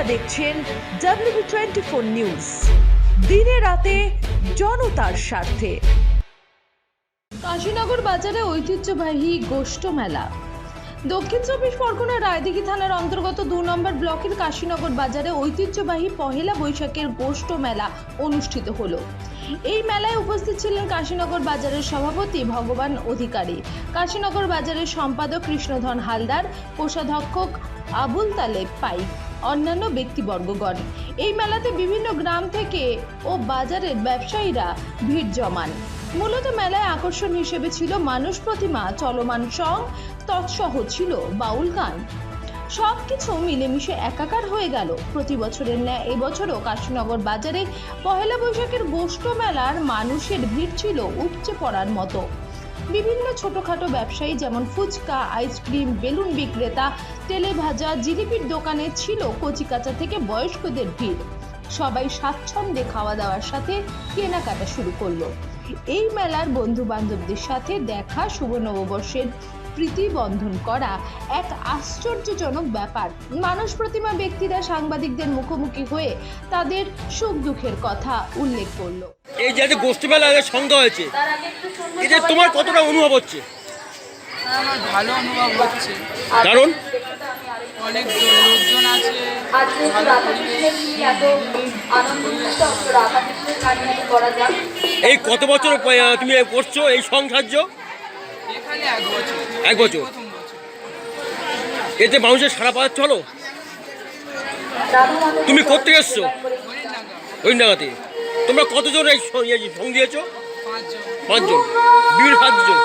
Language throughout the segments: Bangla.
আপনারা দেখছেন ডাব্লিউ টোয়েন্টি ফোর নিউজ দিনে রাতে জনতার স্বার্থে। কাশীনগর বাজারে ঐতিহ্যবাহী গোষ্ঠ মেলা। দক্ষিণ চব্বিশ পরগনার রায়দিঘি থানার অন্তর্গত দু নম্বর ব্লকের কাশীনগর বাজারে ঐতিহ্যবাহী পহেলা বৈশাখের গোষ্ঠ মেলা অনুষ্ঠিত হলো। এই মেলায় উপস্থিত ছিলেন কাশীনগর বাজারের সভাপতি, ভগবান অধিকারী। কাশীনগর বাজারের সম্পাদক কৃষ্ণধন হালদার, কোষাধ্যক্ষ আবুল তালেব পাইক। অন্যান্য ব্যক্তিবর্গগণ। এই মেলাতে বিভিন্ন গ্রাম থেকে ও বাজারের ব্যবসায়ীরা ভিড় জমান। মূলত মেলায় আকর্ষণ হিসেবে ছিল মানুষ প্রতিমা, চলমান সং, তৎসহ ছিল বাউল গান। সব কিছু মিলেমিশে একাকার হয়ে গেল। প্রতি বছরের ন্যায় এবছরও কাশীনগর বাজারে পহেলা বৈশাখের গোষ্ঠ মেলার মানুষের ভিড় ছিল উপচে পড়ার মতো। বিভিন্ন ছোটখাটো ব্যবসায়ী যেমন ফুচকা, আইসক্রিম, বেলুন বিক্রেতা তেলে ভাজা জিলিপির দোকানে ছিল কচিকাচা থেকে বয়স্কদের ভিড়। সবাই স্বাচ্ছন্দ্যে খাওয়া দাওয়ার সাথে কেনাকাটা শুরু করল। এই মেলার বন্ধু বান্ধবদের সাথে দেখা, শুভ নববর্ষের প্রীতি বন্ধন করা এক আশ্চর্যজনক ব্যাপার। মানুষ প্রতিমা ব্যক্তিরা সাংবাদিকদের মুখোমুখি হয়ে তাদের সুখ দুঃখের কথা উল্লেখ করল। এই যে আজকে গোষ্ঠী মেলা আগে সংখ্যা হয়েছে এটা তোমার কতটা অনুভব হচ্ছে? আমার ভালো অনুভব হচ্ছে। কারণ অনেক লোকজন আছে এই কত বছর তুমি করছ এই সংসার্য? এক বছর। এতে মানুষের সারা পাওয়া চলো? তুমি করতে এসছো? হরিণাগা হরিণাগাতে তোমরা কতজন এই স- ইয়ে সং দিয়েছ? পাঁচজন। পাঁচজন। বিভিন্ন সাতজন।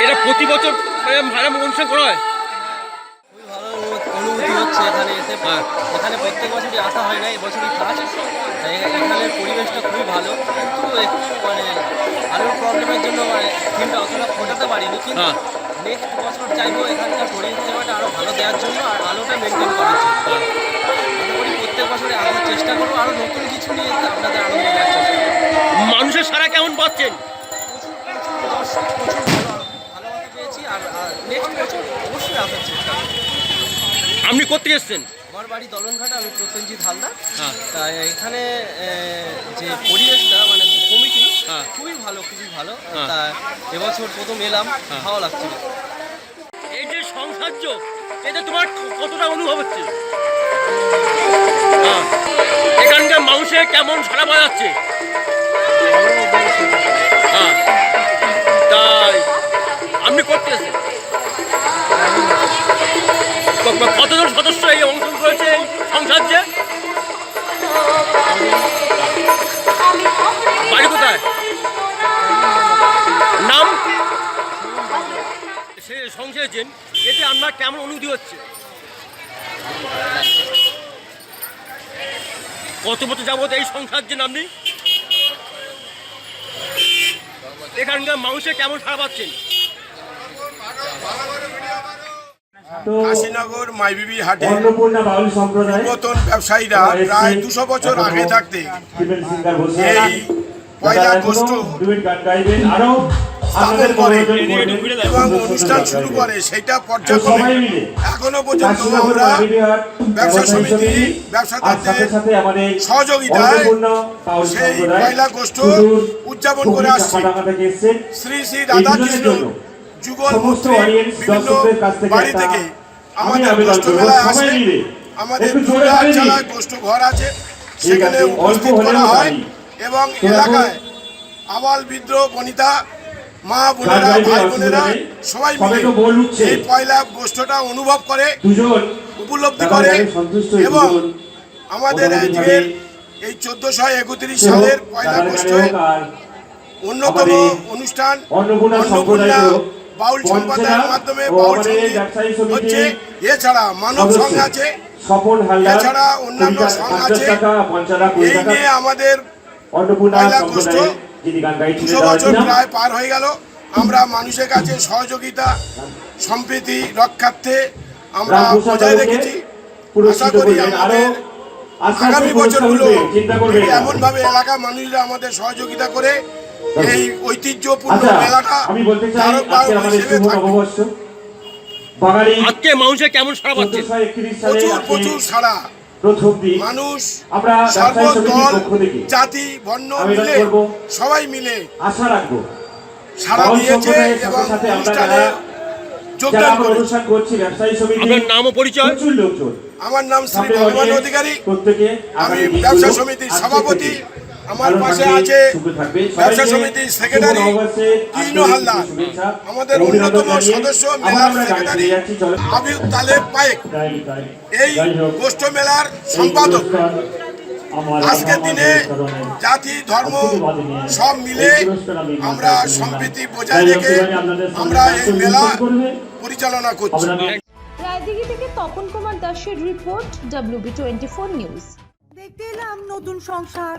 এটা প্রতি বছর মানে ভাড়া অনুষ্ঠান করা হয়? হচ্ছে এখানে এসে। হ্যাঁ। এখানে প্রত্যেক বছরই আসা হয় না এবছরই ফার্স্ট তাই এখানের পরিবেশটা খুবই ভালো। কিন্তু একটু মানে আলোর প্রবলেমের জন্য মানে থিমটা অতটা ফোটাতে পারিনি। কিন্তু হ্যাঁ। নেক্সট বছর চাইব এখানকার পরিষেবাটা আরও ভালো দেওয়ার জন্য আর আলোটা মেনটেন করার জন্য। চেষ্টা করব আরও নতুন কিছু নিয়ে আপনাদের আনন্দ মানুষের সারা কেমন পাচ্ছেন দর্শক প্রচুর ভালো ভালোবাসা পেয়েছি আর নেক্সট বছর অবশ্যই আসার চেষ্টা আপনি করতে এসছেন আমার বাড়ি দলনঘাটা আমি প্রসেনজিৎ হালদার হ্যাঁ তা এখানে যে পরিবেশটা মানে কমিটি হ্যাঁ। খুবই ভালো খুবই ভালো হ্যাঁ। তা এবছর প্রথম এলাম। ভালো লাগছিল এই যে সংসার্য এটা তোমার কতটা অনুভব হচ্ছে। এখানকার মানুষের কেমন সারা বাজাচ্ছে হ্যাঁ। তাই। আপনি করতেছেন ক- কতজন সদস্য এই অংশগ্রহণ করেছে এই সংসার্যে? বাড়ি কোথায়? নাম? সে সংসারেছেন এতে আপনার কেমন অনুভূতি হচ্ছে? কত বছর যাবত এই সংসার যে আপনি এখানকার মানুষের কেমন সারা পাচ্ছেন? তো কাশীনগর মাইবিবি হাটে নতুন ব্যবসায়ীরা প্রায় দুশো বছর আগে থাকতে এই পয়লা আগস্ট ডুয়েট গান গাইবেন আরও আপনাদের করে এবং অনুষ্ঠান শুরু করে সেটা পর্যায়ক্রমে এখনও পর্যন্ত আমরা ব্যবসা সমিতি, ব্যবসাদারদের সহযোগিতায় সেই পয়লা আগস্ট উদযাপন করে আসছি। শ্রী শ্রী রাধাকৃষ্ণ যুগল মূর্তি বিভিন্ন বাড়ি থেকে আমাদের গোষ্ঠ মেলায় আসে আমাদের দুর্গা বাড়ি গোষ্ঠ ঘর আছে। সেখানে উপস্থিত করা হয়। এবং এলাকায় আবাল বিদ্রোহ বনিতা মা বোনেরা ভাই বোনেরা সবাই সবে মিলে। এই পয়লা গোষ্ঠটা অনুভব করে উপলব্ধি করে এবং আমাদের আজকের এই চোদ্দশো একত্রিশ সালের পয়লা গোষ্ঠ অন্যতম অনুষ্ঠান অন্নপূর্ণা বাউল সম্প্রদায়ের মাধ্যমে বাউল সংগীত হচ্ছে এছাড়া মানব সংঘ আছে এছাড়া অন্যান্য কুড়ি টাকা- সং পঞ্চাশ আছে। এই নিয়ে আমাদের অন্নপূর্ণা পয়লা যিনি গান গাইছিলেন বছর প্রায় পার হয়ে গেল। আমরা মানুষের কাছে সহযোগিতা সম্প্রীতি রক্ষার্থে আমরা বজায় রেখেছি। আশা করি আমাদের আগামী বছরগুলো উঠবে, চিন্তা এমন ভাবে এলাকার মানুষরা আমাদের সহযোগিতা করে এই ঐতিহ্যপূর্ণ আচ্ছা মেলাটা আমি বলতে চাই আজকে মানুষের কেমন সারা পাচ্ছে? প্রচুর প্রচুর সারা মানুষ আমরা ব্যবসায়ী সমিতির সর্বদল জাতি বর্ণ মিলে সবাই মিলে আশা রাখব। সারা দিয়েছে এবং অনুষ্ঠানে যোগদান আপনার নাম ও পরিচয় আমার নাম শ্রী ভগবান অধিকারী। আমি ব্যবসা সমিতির সভাপতি আমার পাশে আছে ব্যবসা সমিতির সেক্রেটারি কৃষ্ণ হালদার। আমাদের অন্যতম সদস্য মেলার সেক্রেটারি আবির তালেব পায়েক। এই গোষ্ঠ মেলার সম্পাদক। আজকের দিনে জাতি ধর্ম সব মিলে আমরা সম্প্রীতি বজায় রেখে আমরা এই মেলা পরিচালনা করছি। রায়দিঘি থেকে তপন কুমার দাসের report WB twenty four news দেখতে এলাম নতুন সংসার।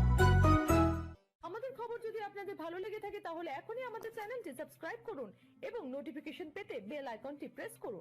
সাবস্ক্রাইব করুন এবং নোটিফিকেশন পেতে বেল আইকনটি প্রেস করুন।